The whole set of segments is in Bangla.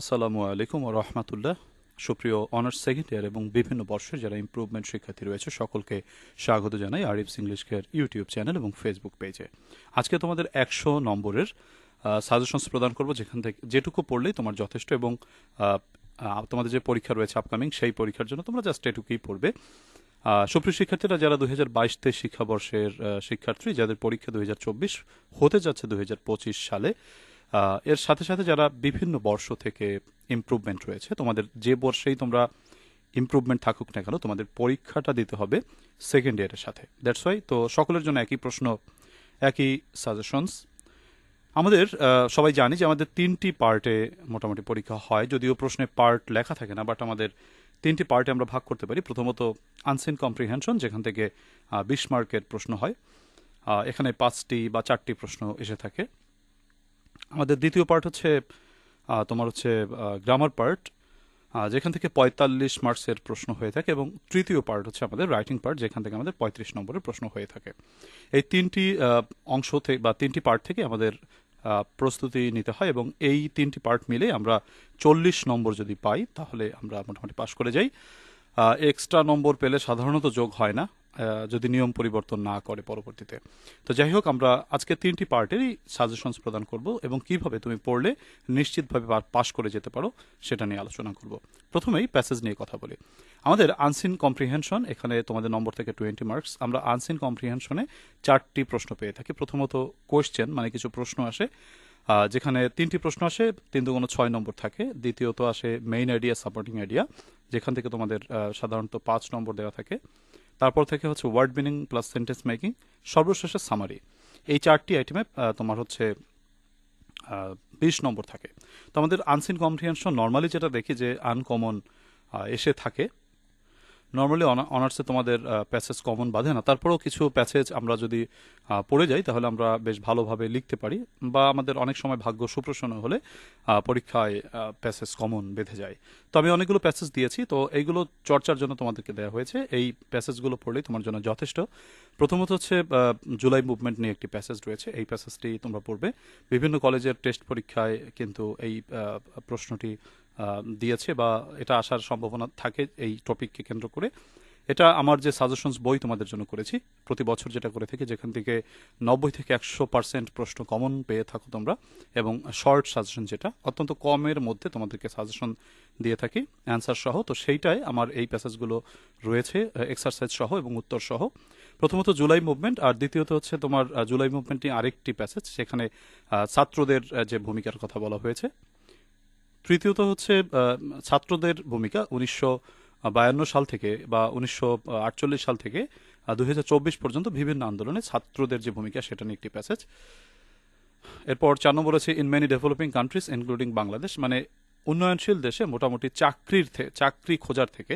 আসসালামু আলাইকুম ও রহমাতুল্লাহ। সুপ্রিয় অনার্স সেকেন্ড ইয়ার এবং বিভিন্ন বর্ষের যারা ইম্প্রুভমেন্ট শিক্ষার্থী রয়েছে, সকলকে স্বাগত জানাই Arif's English care YouTube channel এবং ফেসবুক পেজে আজকে তোমাদের একশো নম্বরের সাজেশনস প্রদান করব যেখান থেকে, যেটুকু পড়লেই তোমার যথেষ্ট এবং তোমাদের যে পরীক্ষা রয়েছে আপকামিং সেই পরীক্ষার জন্য তোমরা জাস্ট এটুকুই পড়বে। সুপ্রিয় শিক্ষার্থীরা, যারা দুই হাজার বাইশ তেইশ শিক্ষাবর্ষের শিক্ষার্থী, যাদের পরীক্ষা দুই হাজার চব্বিশ হতে যাচ্ছে দুই হাজার পঁচিশ সালে এর সাথে সাথে যারা বিভিন্ন বর্ষ থেকে ইমপ্রুভমেন্ট রয়েছে, তোমাদের যে বর্ষেই তোমরা ইমপ্রুভমেন্ট থাকুক না কেন, তোমাদের পরীক্ষাটা দিতে হবে সেকেন্ড ইয়ারের সাথে। দ্যাটস ওয়াই তো সকলের জন্য একই প্রশ্ন, একই সাজেশনস আমাদের সবাই জানি যে আমাদের তিনটি পার্টে মোটামুটি পরীক্ষা হয়, যদিও প্রশ্নে পার্ট লেখা থাকে না বাট আমাদের তিনটি পার্টে আমরা ভাগ করতে পারি। প্রথমত আনসিন কম্প্রিহেনশন যেখান থেকে বিশ মার্কের প্রশ্ন হয়। এখানে পাঁচটি বা চারটি প্রশ্ন এসে থাকে। আমাদের দ্বিতীয় পার্ট হচ্ছে তোমার হচ্ছে গ্রামার পার্ট যেখান থেকে পঁয়তাল্লিশ মার্কসের প্রশ্ন হয়ে থাকে এবং তৃতীয় পার্ট হচ্ছে আমাদের রাইটিং পার্ট যেখান থেকে আমাদের পঁয়ত্রিশ নম্বরের প্রশ্ন হয়ে থাকে। এই তিনটি অংশ থেকে বা তিনটি পার্ট থেকে আমাদের প্রস্তুতি নিতে হয় এবং এই তিনটি পার্ট মিলে আমরা চল্লিশ নম্বর যদি পাই, তাহলে আমরা মোটামুটি পাশ করে যাই। এক্সট্রা নম্বর পেলে সাধারণত যোগ হয় না। যদি নিয়ম পরিবর্তন না করে পরবর্তীতে। তো যাই হোক, আমরা আজকে তিনটি পার্টেরই সাজেশনস প্রদান করব এবং কীভাবে তুমি পড়লে নিশ্চিতভাবে পাশ করে যেতে পারো সেটা নিয়ে আলোচনা করব। প্রথমেই প্যাসেজ নিয়ে কথা বলি। আমাদের আনসিন কম্প্রিহেনশন এখানে তোমাদের নম্বর থেকে টোয়েন্টি মার্কস আমরা আনসিন কম্প্রিহেনশনে চারটি প্রশ্ন পেয়ে থাকি। প্রথমত কোয়েশ্চেন মানে কিছু প্রশ্ন আসে যেখানে তিনটি প্রশ্ন আসে, তিন দুগুণ ছয় নম্বর থাকে। দ্বিতীয়ত আসে মেইন আইডিয়া সাপোর্টিং আইডিয়া যেখান থেকে তোমাদের সাধারণত পাঁচ নম্বর দেওয়া থাকে। তারপর থেকে হচ্ছে word meaning plus sentence making সর্বশেষে সামারি এই চারটি আইটেমে তোমার হচ্ছে বিশ নম্বর থাকে। তো আমাদের আনসিন কম্প্রিহেনশন নর্মালি যেটা দেখি যে আনকমন এসে থাকে নর্মালি অনার্সে তোমাদের প্যাসেজ কমন বাঁধে না। তারপরেও কিছু প্যাসেজ আমরা যদি পড়ে যাই, তাহলে আমরা বেশ ভালোভাবে লিখতে পারি বা আমাদের অনেক সময় ভাগ্য সুপ্রসন্ন হলে পরীক্ষায় প্যাসেজ কমন বেঁধে যায়। তো আমি অনেকগুলো প্যাসেজ দিয়েছি, তো এইগুলো চর্চার জন্য তোমাদেরকে দেওয়া হয়েছে। এই প্যাসেজগুলো পড়লেই তোমার জন্য যথেষ্ট। প্রথমত হচ্ছে জুলাই মুভমেন্ট নিয়ে একটি প্যাসেজ রয়েছে। এই প্যাসেজটি তোমরা পড়বে। বিভিন্ন কলেজের টেস্ট পরীক্ষায় কিন্তু এই প্রশ্নটি দিয়েছে বা এটা আসার সম্ভাবনা থাকে এই টপিককে কেন্দ্র করে। এটা আমার যে সাজেশনস বই তোমাদের জন্য করেছি, প্রতি বছর যেটা করে থাকি, যেখান থেকে নব্বই থেকে একশো পার্সেন্ট প্রশ্ন কমন পেয়ে থাকো তোমরা, এবং শর্ট সাজেশন যেটা, অত্যন্ত কমের মধ্যে তোমাদেরকে সাজেশন দিয়ে থাকি অ্যান্সার সহ। তো সেইটাই আমার এই প্যাসেজগুলো রয়েছে এক্সারসাইজ সহ এবং উত্তর সহ। প্রথমত জুলাই মুভমেন্ট আর দ্বিতীয়ত হচ্ছে তোমার জুলাই মুভমেন্ট নিয়ে আরেকটি প্যাসেজ সেখানে ছাত্রদের যে ভূমিকার কথা বলা হয়েছে তৃতীয়ত হচ্ছে ছাত্রদের ভূমিকা উনিশশো বায়ান্ন সাল থেকে বা উনিশশো আটচল্লিশ সাল থেকে দুই হাজার চব্বিশ পর্যন্ত বিভিন্ন আন্দোলনে ছাত্রদের যে ভূমিকা সেটা নিয়ে একটি প্যাসেজ এরপর চার নম্বর আছে in many developing countries including Bangladesh মানে উন্নয়নশীল দেশে মোটামুটি চাকরির চাকরি খোঁজার থেকে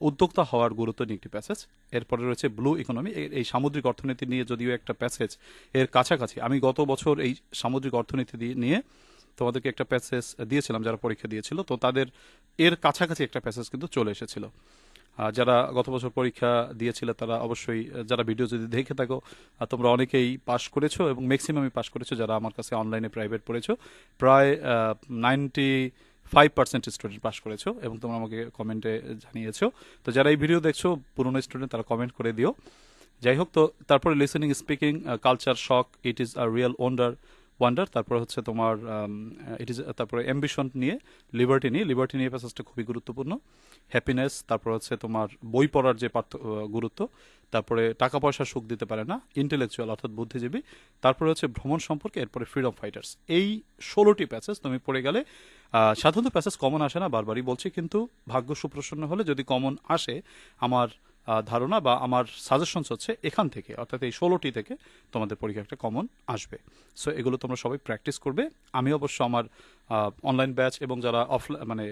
উদ্যোক্তা হওয়ার গুরুত্ব নিয়ে একটি প্যাসেজ এরপরে রয়েছে ব্লু ইকোনমি এই সামুদ্রিক অর্থনীতি নিয়ে যদিও একটা প্যাসেজ এর কাছাকাছি। আমি গত বছর এই সামুদ্রিক অর্থনীতি নিয়ে তোমাদেরকে একটা প্যাসেজ দিয়েছিলাম, যারা পরীক্ষা দিয়েছিল, তো তাদের এর কাছাকাছি একটা প্যাসেজ কিন্তু চলে এসেছিল। যারা গত বছর পরীক্ষা দিয়েছিল, তারা অবশ্যই, যারা ভিডিও যদি দেখে থাকো তোমরা অনেকেই পাশ করেছ এবং ম্যাক্সিমামই পাশ করেছ, যারা আমার কাছে অনলাইনে প্রাইভেট পড়েছো, প্রায় ninety five percent student pass করেছ এবং তোমরা আমাকে কমেন্টে জানিয়েছো। তো যারা এই ভিডিও দেখছ, পুরনো স্টুডেন্ট তারা কমেন্ট করে দিও। যাই হোক, তো তারপরে listening speaking culture shock it is a real wonder wonder তারপরে হচ্ছে তোমার ইট ইজ তারপরে অ্যাম্বিশন নিয়ে লিবার্টি নিয়ে লিবার্টি নিয়ে প্যাসেজটা খুবই গুরুত্বপূর্ণ। হ্যাপিনেস তারপর হচ্ছে তোমার বই পড়ার যে গুরুত্ব, তারপরে টাকা পয়সা সুখ দিতে পারে না ইন্টেলেকচুয়াল অর্থাৎ বুদ্ধিজীবী, তারপরে হচ্ছে ভ্রমণ সম্পর্কে, এরপরে ফ্রিডম ফাইটার্স এই ষোলোটি প্যাসেজ তুমি পড়ে গেলে সাধারণত প্যাসেজ কমন আসে না, বারবারই বলছি, কিন্তু ভাগ্য সুপ্রসন্ন হলে যদি কমন আসে, আমার ধারণা বা আমার সাজেশনস হচ্ছে এখান থেকে, অর্থাৎ এই ষোলোটি থেকে তোমাদের পরীক্ষা একটা কমন আসবে। সো এগুলো তোমরা সবাই প্র্যাকটিস করবে। আমি অবশ্য আমার অনলাইন ব্যাচ এবং যারা অফলাইন মানে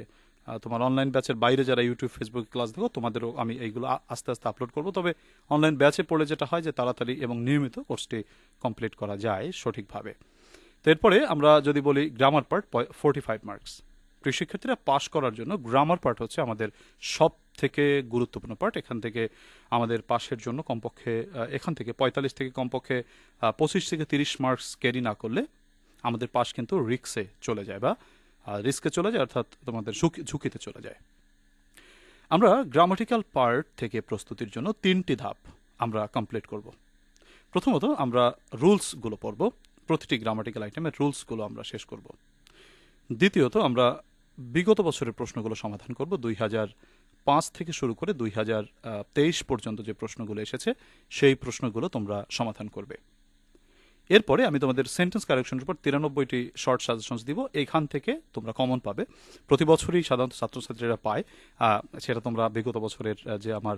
তোমার অনলাইন ব্যাচের বাইরে যারা ইউটিউব ফেসবুক ক্লাস দেখো তোমাদেরও আমি এইগুলো আস্তে আস্তে আপলোড করব। তবে অনলাইন ব্যাচে পড়লে যেটা হয় যে তাড়াতাড়ি এবং নিয়মিত কোর্সটি কমপ্লিট করা যায় সঠিকভাবে। তো এরপরে আমরা যদি বলি grammar part forty five marks শিক্ষার্থীরা পাশ করার জন্য গ্রামার পার্ট হচ্ছে আমাদের সব থেকে গুরুত্বপূর্ণ পার্ট। এখান থেকে আমাদের পাশের জন্য কমপক্ষে এখান থেকে পঁয়তাল্লিশ থেকে কমপক্ষে পঁচিশ থেকে তিরিশ মার্কস ক্যারি না করলে আমাদের পাশ কিন্তু রিক্সে চলে যায় বা রিস্কে চলে যায়, অর্থাৎ তোমাদের ঝুঁকি ঝুঁকিতে চলে যায়। আমরা গ্রামাটিক্যাল পার্ট থেকে প্রস্তুতির জন্য তিনটি ধাপ আমরা কমপ্লিট করব। প্রথমত আমরা রুলসগুলো পড়ব। প্রতিটি গ্রামাটিক্যাল আইটেমের রুলসগুলো আমরা শেষ করব। দ্বিতীয়ত আমরা বিগত বছরের প্রশ্নগুলো সমাধান করব। দুই হাজার পাঁচ থেকে শুরু করে দুই হাজার তেইশ পর্যন্ত যে প্রশ্নগুলো এসেছে, সেই প্রশ্নগুলো তোমরা সমাধান করবে। এরপরে আমি তোমাদের সেন্টেন্স কারেকশনের উপর তিরানব্বইটি শর্ট সাজেশনস দিব। এইখান থেকে তোমরা কমন পাবে। প্রতি বছরই সাধারণত ছাত্রছাত্রীরা পায় সেটা তোমরা বিগত বছরের যে আমার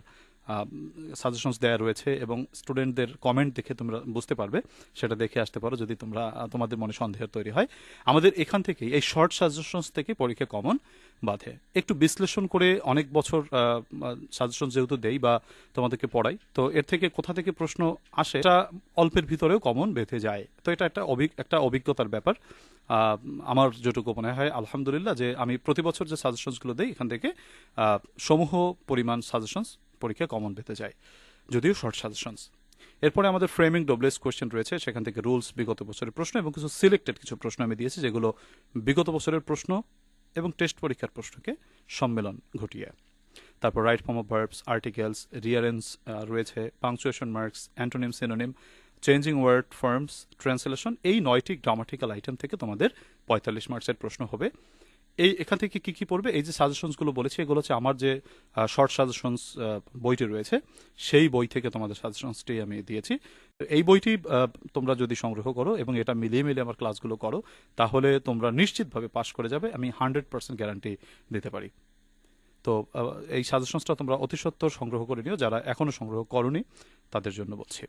সাজেশনস দেওয়া রয়েছে এবং স্টুডেন্টদের কমেন্ট দেখে তোমরা বুঝতে পারবে, সেটা দেখে আসতে পারো যদি তোমরা তোমাদের মনে সন্দেহ তৈরি হয়। আমাদের এখান থেকে এই শর্ট সাজেশনস থেকে পরীক্ষা কমন বাঁধে। একটু বিশ্লেষণ করে অনেক বছর সাজেশন যেহেতু দেই বা তোমাদেরকে পড়াই, তো এর থেকে কোথা থেকে প্রশ্ন আসে, এটা অল্পের ভিতরেও কমন বেঁধে যায়। তো এটা একটা একটা অভিজ্ঞতার ব্যাপার। আমার যেটুকু মনে হয়, আলহামদুলিল্লাহ যে আমি প্রতি বছর যে সাজেশনসগুলো দিই, এখান থেকে সমূহ পরিমাণ সাজেশনস পরীক্ষা কমন পেতে যায়, যদিও শর্ট সাজেশনস। এরপরে আমাদের ফ্রেমিং ডবলেস কোয়েশ্চেন রয়েছে, সেখান থেকে রুলস বিগত বছরের প্রশ্ন এবং কিছু সিলেক্টেড কিছু প্রশ্ন আমি দিয়েছি, যেগুলো বিগত বছরের প্রশ্ন এবং টেস্ট পরীক্ষার প্রশ্নকে সম্মেলন ঘটিয়ে। তারপর right form of verbs, articles, rearrange রয়েছে, punctuation marks, antonym, synonym, changing word forms, translation, এই নয়টি গ্রামাটিক্যাল আইটেম থেকে তোমাদের পঁয়তাল্লিশ মার্কসের প্রশ্ন হবে। এই এখান থেকে কি কি পড়বে? এই যে সাজেশনসগুলো বলেছি, এগুলো হচ্ছে আমার যে শর্ট সাজেশনস বইটি রয়েছে, সেই বই থেকে তোমাদের সাজেশনসটি আমি দিয়েছি। এই বইটি তোমরা যদি সংগ্রহ করো এবং এটা মিলিয়ে মিলিয়ে আমার ক্লাসগুলো করো, তাহলে তোমরা নিশ্চিতভাবে পাশ করে যাবে। আমি হান্ড্রেড পার্সেন্ট গ্যারান্টি দিতে পারি। তো এই সাজেশনসটা তোমরা অতি সত্বর সংগ্রহ করে নিও, যারা এখনও সংগ্রহ করনি, তাদের জন্য বলছি।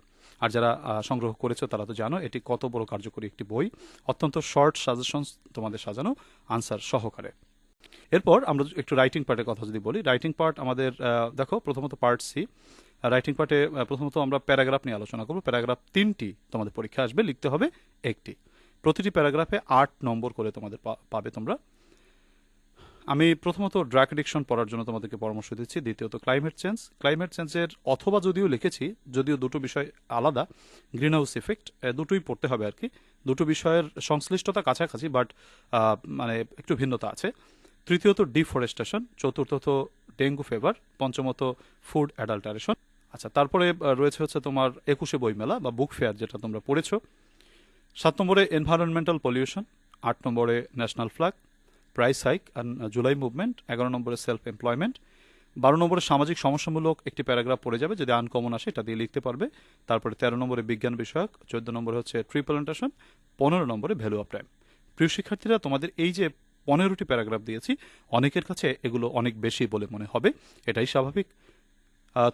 আর যারা সংগ্রহ করেছ, তারা তো জানো, এটি কত বড় কার্যকরী একটি বই। অত্যন্ত শর্ট সাজেশনস তোমাদের সাজানো আনসার সহকারে। এরপর আমরা একটু রাইটিং পার্টের কথা যদি বলি রাইটিং পার্ট আমাদের দেখো, প্রথমত পার্ট সি রাইটিং পার্টে প্রথমত আমরা প্যারাগ্রাফ নিয়ে আলোচনা করব। প্যারাগ্রাফ তিনটি তোমাদের পরীক্ষা আসবে, লিখতে হবে একটি। প্রতিটি প্যারাগ্রাফে আট নম্বর করে তোমাদের পাবে তোমরা। আমি প্রথমত ড্রাগ এডিকশন পড়ার জন্য তোমাদেরকে পরামর্শ দিচ্ছি, দ্বিতীয়ত ক্লাইমেট চেঞ্জ। ক্লাইমেট চেঞ্জের অথবা যদিও লিখেছি, যদিও দুটো বিষয় আলাদা গ্রিন হাউস ইফেক্ট দুটোই পড়তে হবে আর কি। দুটো বিষয়ের সংশ্লিষ্টতা কাছাকাছি, বাট মানে একটু ভিন্নতা আছে। তৃতীয়ত ডিফরেস্টেশন, চতুর্থত ডেঙ্গু ফেভার, পঞ্চমত ফুড অ্যাডাল্টারেশন। আচ্ছা তারপরে রয়েছে হচ্ছে তোমার একুশে বইমেলা বা বুক ফেয়ার যেটা তোমরা পড়েছো। সাত নম্বরে এনভায়রনমেন্টাল পলিউশন, আট নম্বরে national flag price hike July movement এগারো নম্বরে সেলফ এমপ্লয়মেন্ট বারো নম্বরে সামাজিক সমস্যামূলক একটি প্যারাগ্রাফ পড়ে যাবে যদি আনকমন আসে, এটা দিয়ে লিখতে পারবে। তারপরে তেরো নম্বরে বিজ্ঞান বিষয়ক, চোদ্দ নম্বরে হচ্ছে ট্রিপ্রেজেন্টেশন পনেরো নম্বরে ভ্যালু অফ টাইম প্রিয় শিক্ষার্থীরা, তোমাদের এই যে পনেরোটি প্যারাগ্রাফ দিয়েছি, অনেকের কাছে এগুলো অনেক বেশি বলে মনে হবে, এটাই স্বাভাবিক।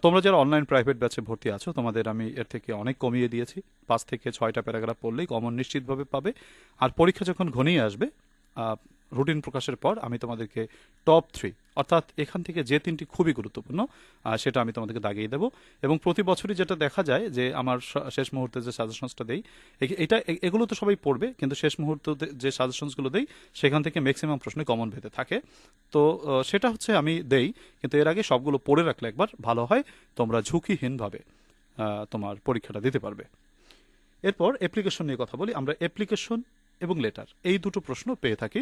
তোমরা যারা অনলাইন প্রাইভেট ব্যাচে ভর্তি আছো, তোমাদের আমি এর থেকে অনেক কমিয়ে দিয়েছি। পাঁচ থেকে ছয়টা প্যারাগ্রাফ পড়লেই কমন নিশ্চিতভাবে পাবে। আর পরীক্ষা যখন ঘনিয়ে আসবে রুটিন প্রকাশের পর আমি তোমাদেরকে টপ থ্রি অর্থাৎ এখান থেকে যে তিনটি খুবই গুরুত্বপূর্ণ সেটা আমি তোমাদেরকে দাগিয়ে দেবো। এবং প্রতি বছরই যেটা দেখা যায় যে আমার শেষ মুহূর্তে যে সাজেশনসটা দেই এটা এগুলো তো সবাই পড়বে, কিন্তু শেষ মুহূর্তে যে সাজেশনসগুলো দেই, সেখান থেকে ম্যাক্সিমাম প্রশ্নে কমন ভেতে থাকে। তো সেটা হচ্ছে আমি দেই, কিন্তু এর আগে সবগুলো পড়ে রাখলে একবার ভালো হয়, তোমরা ঝুঁকিহীনভাবে তোমার পরীক্ষাটা দিতে পারবে। এরপর অ্যাপ্লিকেশন নিয়ে কথা বলি। আমরা অ্যাপ্লিকেশন এবং লেটার এই দুটো প্রশ্ন পেয়ে থাকি।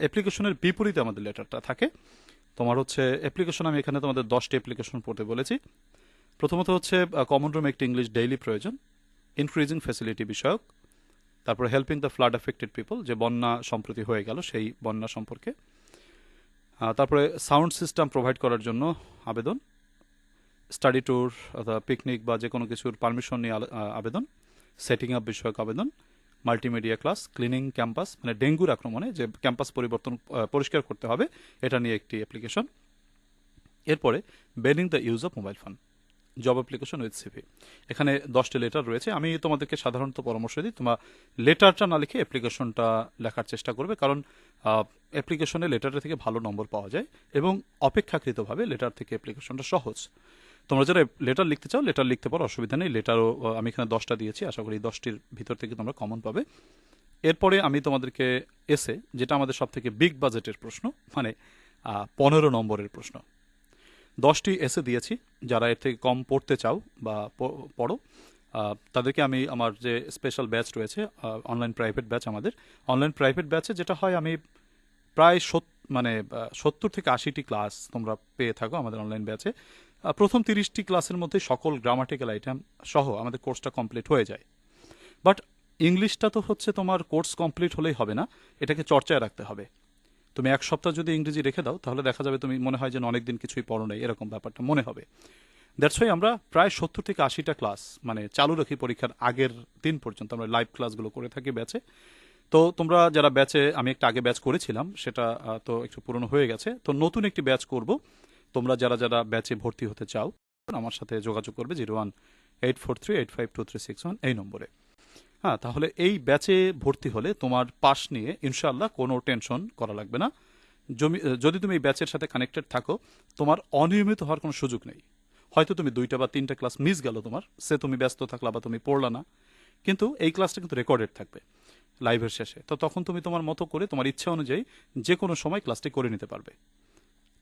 অ্যাপ্লিকেশনের বিপরীতে আমাদের লেটারটা থাকে। তোমার হচ্ছে অ্যাপ্লিকেশন আমি এখানে তোমাদের দশটি অ্যাপ্লিকেশন পড়তে বলেছি। প্রথমত হচ্ছে কমন রুম একটি ইংলিশ ডেইলি প্রয়োজন ইনক্রিজিং ফ্যাসিলিটি বিষয়ক। তারপরে helping the flood affected people যে বন্যা সম্প্রতি হয়ে গেল সেই বন্যা সম্পর্কে। তারপরে সাউন্ড সিস্টেম প্রোভাইড করার জন্য আবেদন। স্টাডি ট্যুর অথবা পিকনিক বা যে কোনো কিছুর পারমিশন নিয়ে আবেদন। সেটিং আপ বিষয়ক আবেদন। মাল্টিমিডিয়া ক্লাস ক্লিনিং ক্যাম্পাস মানে ডেঙ্গুর আক্রমণে যে ক্যাম্পাস পরিবর্তন পরিষ্কার করতে হবে, এটা নিয়ে একটি অ্যাপ্লিকেশন এরপরে banning the use of mobile phone job application with CV এখানে দশটি লেটার রয়েছে। আমি তোমাদেরকে সাধারণত পরামর্শ দিই, তোমার লেটারটা না লিখে অ্যাপ্লিকেশনটা লেখার চেষ্টা করবে, কারণ অ্যাপ্লিকেশনে লেটারের থেকে ভালো নম্বর পাওয়া যায় এবং অপেক্ষাকৃতভাবে লেটার থেকে অ্যাপ্লিকেশনটা সহজ। তোমরা যারা লেটার লিখতে চাও লেটার লিখতে পারো, অসুবিধা নেই। লেটারও আমি এখানে দশটা দিয়েছি, আশা করি দশটির ভিতর থেকে তোমরা কমন পাবে। এরপরে আমি তোমাদেরকে এসে যেটা আমাদের সব থেকে বিগ বাজেটের প্রশ্ন মানে পনেরো নম্বরের প্রশ্ন। দশটি এসে দিয়েছি, যারা এর থেকে কম পড়তে চাও বা পড়ো তাদেরকে আমি আমার যে স্পেশাল ব্যাচ রয়েছে অনলাইন প্রাইভেট ব্যাচ আমাদের। অনলাইন প্রাইভেট ব্যাচে যেটা হয়, আমি প্রায় সত- মানে সত্তর থেকে আশিটি ক্লাস তোমরা পেয়ে থাকো আমাদের অনলাইন ব্যাচে প্রথম তিরিশটি ক্লাসের মধ্যে সকল গ্রামাটিক্যাল আইটেম সহ আমাদের কোর্সটা কমপ্লিট হয়ে যায়। বাট ইংলিশটা তো হচ্ছে তোমার কোর্স কমপ্লিট হলেই হবে না, এটাকে চর্চায় রাখতে হবে। তুমি এক সপ্তাহ যদি ইংরেজি রেখে দাও, তাহলে দেখা যাবে তুমি মনে হয় যে অনেক দিন কিছুই পড়ো নেই, এরকম ব্যাপারটা মনে হবে। দ্যাটস ওয়াই আমরা প্রায় সত্তর থেকে আশিটা ক্লাস মানে চালু রাখি পরীক্ষার আগের দিন পর্যন্ত, আমরা লাইভ ক্লাসগুলো করে থাকি ব্যাচে তো তোমরা যারা ব্যাচে আমি একটা আগে ব্যাচ করেছিলাম, সেটা তো একটু পুরনো হয়ে গেছে। তো নতুন একটি ব্যাচ করব। তোমরা যারা যারা ব্যাচে ভর্তি হতে চাও, আমার সাথে যোগাযোগ করবে zero one eight four three eight five two three six one এই নম্বরে। হ্যাঁ তাহলে এই ব্যাচে ভর্তি হলে তোমার পাস নিয়ে ইনশাল্লাহ কোনো টেনশন করা লাগবে না। জমি যদি তুমি এই ব্যাচের সাথে কানেক্টেড থাকো, তোমার অনিয়মিত হওয়ার কোনো সুযোগ নেই। হয়তো তুমি দুইটা বা তিনটা ক্লাস মিস গেল তোমার, সে তুমি ব্যস্ত থাকলা বা তুমি পড়লা না। কিন্তু এই ক্লাসটা কিন্তু রেকর্ডেড থাকবে লাইভের শেষে। তো তখন তুমি তোমার মতো করে তোমার ইচ্ছা অনুযায়ী যে কোনো সময় ক্লাসটি করে নিতে পারবে।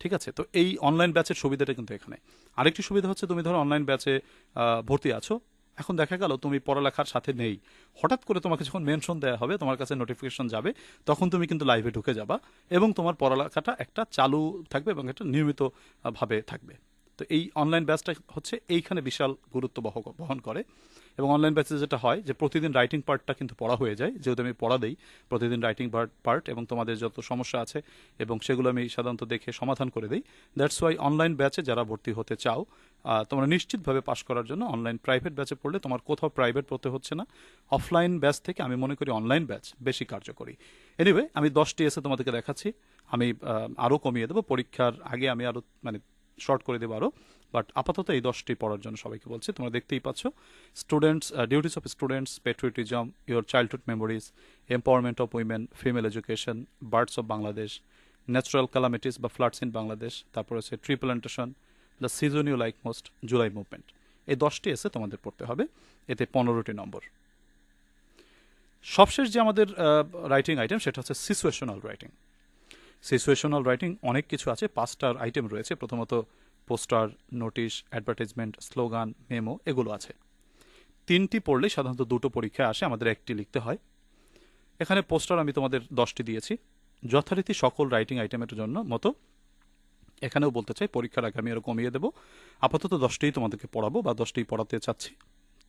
ঠিক আছে? তো এই অনলাইন ব্যাচের সুবিধাটা কিন্তু এখানে। আরেকটি সুবিধা হচ্ছে তুমি ধরো অনলাইন ব্যাচে ভর্তি আছো। এখন দেখা গেল তুমি পড়ালেখার সাথে নেই। হঠাৎ করে তোমাকে যখন মেনশন দেওয়া হবে, তোমার কাছে নোটিফিকেশন যাবে, তখন তুমি কিন্তু লাইভে ঢুকে যাবা এবং তোমার পড়ালেখাটা একটা চালু থাকবে এবং একটা নিয়মিতভাবে থাকবে। তো এই অনলাইন ব্যাচটা হচ্ছে এইখানে বিশাল গুরুত্ব বহ- বহন করে। এবং অনলাইন ব্যাচে যেটা হয় যে প্রতিদিন রাইটিং পার্টটা কিন্তু পড়া হয়ে যায়। যেহেতু আমি পড়া দেই, প্রতিদিন রাইটিং পার্ট এবং তোমাদের যত সমস্যা আছে এবং সেগুলো আমি সাধারণত দেখে সমাধান করে দিই। দ্যাটস ওয়াই অনলাইন ব্যাচে যারা ভর্তি হতে চাও তোমরা নিশ্চিতভাবে পাশ করার জন্য অনলাইন প্রাইভেট ব্যাচে পড়লে তোমার কোথাও প্রাইভেট পড়তে হচ্ছে না। অফলাইন ব্যাচ থেকে আমি মনে করি অনলাইন ব্যাচ বেশি কার্যকরী। এনিওয়ে আমি দশটি এসে তোমাদেরকে দেখাচ্ছি। আমি আরও কমিয়ে দেবো। পরীক্ষার আগে আমি আরও মানে শর্ট করে দেবো আরও। বাট আপাতত এই দশটি পড়ার জন্য সবাইকে বলছি, তোমরা দেখতেই পাচ্ছ। Students duties of students patriotism your childhood memories empowerment of women female education birds of Bangladesh natural calamities বা ফ্লাডস ইন বাংলাদেশ তারপর হচ্ছে tree plantation the season you like most July movement এই দশটি এসে তোমাদের পড়তে হবে। এতে পনেরোটি নম্বর। সবশেষ যে আমাদের রাইটিং আইটেম সেটা হচ্ছে সিচুয়েশনাল রাইটিং সিচুয়েশনাল রাইটিং অনেক কিছু আছে, পাঁচটার আইটেম রয়েছে। প্রথমত poster, notice, advertisement, slogan, memo এগুলো আছে। তিনটি পড়লে সাধারণত দুটো পরীক্ষায় আসে, আমাদের একটি লিখতে হয়। এখানে পোস্টার আমি তোমাদের দশটি দিয়েছি। যথারীতি সকল রাইটিং আইটেমের জন্য মতো এখানেও বলতে চাই, পরীক্ষার আগে আমি আরও কমিয়ে দেবো। আপাতত দশটিই তোমাদেরকে পড়াবো বা দশটিই পড়াতে চাচ্ছি।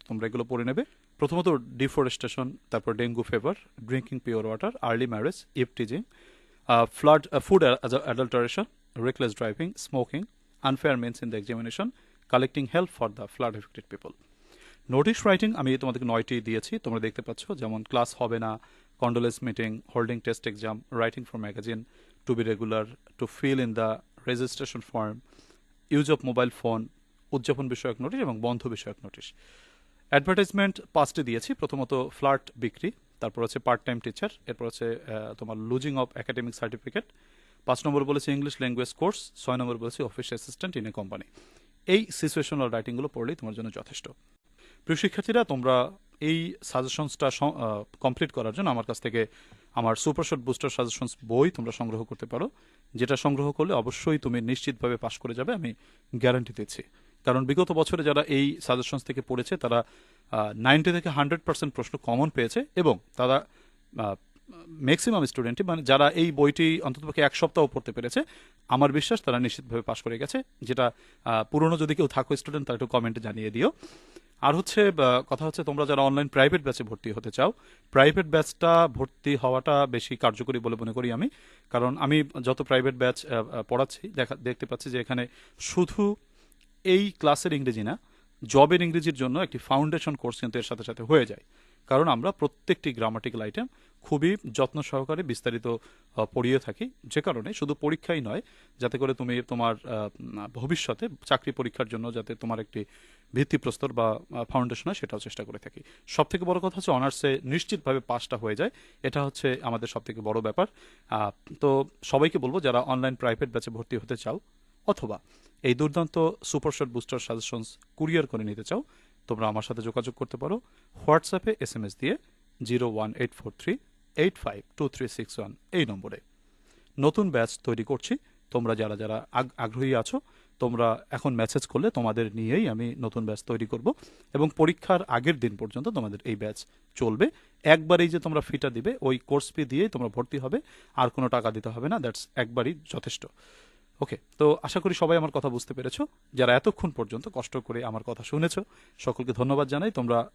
তোমরা এগুলো পড়ে নেবে। প্রথমত ডিফরেস্টেশন, তারপর dengue fever, drinking pure water, early marriage eve teasing flood food adulteration, reckless driving, smoking unfair means in the examination collecting help for the flood affected people notice writing আমি তোমাদেরকে নয়টি দিয়েছি। তোমরা দেখতে পাচ্ছ, যেমন ক্লাস হবে না condolence meeting holding test exam writing for magazine to be regular to fill in the registration form use of mobile phone উদযাপন বিষয়ক নোটিশ এবং বন্ধ বিষয়ক নোটিশ অ্যাডভার্টাইজমেন্ট পাঁচটি দিয়েছি। প্রথমত ফ্ল্যাট বিক্রি, তারপর হচ্ছে পার্ট টাইম টিচার এরপর হচ্ছে তোমার লুজিং অফ একাডেমিক সার্টিফিকেট পাঁচ নম্বর বলেছে ইংলিশ ল্যাঙ্গুয়েজ কোর্স ছয় নম্বর বলেছে office assistant in a company এই সিচুয়েশনাল রাইটিংগুলো পড়লেই তোমার জন্য যথেষ্ট। প্রিয় শিক্ষার্থীরা, তোমরা এই সাজেশনসটা কমপ্লিট করার জন্য আমার কাছ থেকে আমার সুপারশট বুস্টার সাজেশনস বই তোমরা সংগ্রহ করতে পারো। যেটা সংগ্রহ করলে অবশ্যই তুমি নিশ্চিতভাবে পাশ করে যাবে, আমি গ্যারান্টি দিচ্ছি। কারণ বিগত বছরে যারা এই সাজেশনস থেকে পড়েছে, তারা নাইনটি থেকে হান্ড্রেড পার্সেন্ট প্রশ্ন কমন পেয়েছে এবং তারা ম্যাক্সিমাম স্টুডেন্টই মানে যারা এই বইটি অন্ততপক্ষে এক সপ্তাহ পড়তে পেরেছে, আমার বিশ্বাস তারা নিশ্চিতভাবে পাশ করে গেছে। যেটা পুরনো যদি কেউ থাকো স্টুডেন্ট তারা একটু কমেন্টে জানিয়ে দিও। আর হচ্ছে কথা হচ্ছে তোমরা যারা অনলাইন প্রাইভেট ব্যাচে ভর্তি হতে চাও প্রাইভেট ব্যাচটা ভর্তি হওয়াটা বেশি কার্যকরী বলে মনে করি আমি। কারণ আমি যত প্রাইভেট ব্যাচ পড়াচ্ছি, দেখা, দেখতে পাচ্ছি যে এখানে শুধু এই ক্লাসের ইংরেজি না জবের ইংরেজির জন্য একটি ফাউন্ডেশন কোর্স কিন্তু এর সাথে সাথে হয়ে যায়। কারণ আমরা প্রত্যেকটি গ্রামাটিক্যাল আইটেম খুবই যত্ন সহকারে বিস্তারিত পড়িয়ে থাকি। যে কারণে শুধু পরীক্ষাই নয়, যাতে করে তুমি তোমার ভবিষ্যতে চাকরি পরীক্ষার জন্য যাতে তোমার একটি ভিত্তিপ্রস্তর বা ফাউন্ডেশন হয় সেটাও চেষ্টা করে থাকি। সব থেকে বড় কথা হচ্ছে অনার্সে নিশ্চিতভাবে পাসটা হয়ে যায়। এটা হচ্ছে আমাদের সব থেকে বড় ব্যাপার। তো সবাইকে বলব যারা অনলাইন প্রাইভেট ব্যাচে ভর্তি হতে চাও অথবা এই দুর্দান্ত সুপারশট বুস্টার সাজেশনস কুরিয়ার করে নিতে চাও, তোমরা আমার সাথে যোগাযোগ করতে পারো। হোয়াটসঅ্যাপে এস এম এস দিয়ে zero one eight four three eight five two three six one এই নম্বরে। নতুন ব্যাচ তৈরি করছি। তোমরা যারা যারা আগ- আগ্রহী আছো, তোমরা এখন মেসেজ করলে তোমাদের নিয়েই আমি নতুন ব্যাচ তৈরি করব এবং পরীক্ষার আগের দিন পর্যন্ত তোমাদের এই ব্যাচ চলবে। একবারেই যে তোমরা ফিটা দিবে, ওই কোর্স ফি দিয়েই তোমরা ভর্তি হবে। আর কোনো টাকা দিতে হবে না দ্যাটস একবারই যথেষ্ট। ওকে তো আশা করি সবাই আমার কথা বুঝতে পেরেছ। যারা এতক্ষণ পর্যন্ত কষ্ট করে আমার কথা শুনেছো, সকলকে ধন্যবাদ জানাই। তোমরা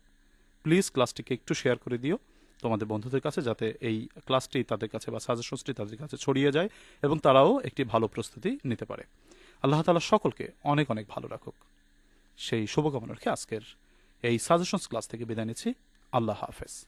প্লিজ ক্লাসটিকে একটু শেয়ার করে দিও। তোমাদের বন্ধুদের কাছে যাতে এই ক্লাসটি তাদের কাছে বা সাজেশনসটি তাদের কাছে ছড়িয়ে যায় এবং তারাও একটি ভালো প্রস্তুতি নিতে পারে। আল্লাহ তালা সকলকে অনেক অনেক ভালো রাখুক। সেই শুভকামনার রেখে আজকের এই সাজেশনস ক্লাস থেকে বিদায় নিচ্ছি। আল্লাহ হাফেজ।